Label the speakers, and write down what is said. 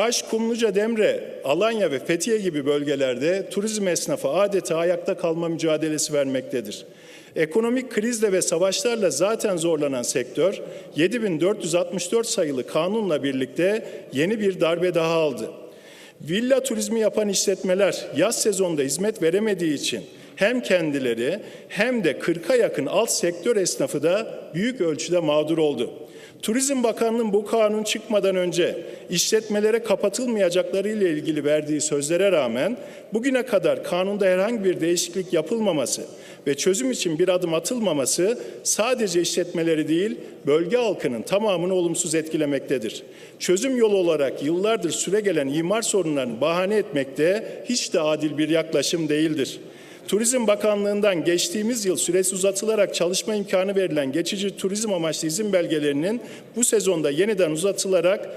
Speaker 1: Kaş, Kumluca, Demre, Alanya ve Fethiye gibi bölgelerde turizm esnafı adeta ayakta kalma mücadelesi vermektedir. Ekonomik krizle ve savaşlarla zaten zorlanan sektör 7464 sayılı kanunla birlikte yeni bir darbe daha aldı. Villa turizmi yapan işletmeler yaz sezonunda hizmet veremediği için hem kendileri hem de 40'a yakın alt sektör esnafı da büyük ölçüde mağdur oldu. Turizm Bakanlığı'nın bu kanun çıkmadan önce işletmelere kapatılmayacakları ile ilgili verdiği sözlere rağmen bugüne kadar kanunda herhangi bir değişiklik yapılmaması ve çözüm için bir adım atılmaması sadece işletmeleri değil bölge halkının tamamını olumsuz etkilemektedir. Çözüm yolu olarak yıllardır süregelen imar sorunlarını bahane etmekte hiç de adil bir yaklaşım değildir. Turizm Bakanlığı'ndan geçtiğimiz yıl süresi uzatılarak çalışma imkanı verilen geçici turizm amaçlı izin belgelerinin bu sezonda yeniden uzatılarak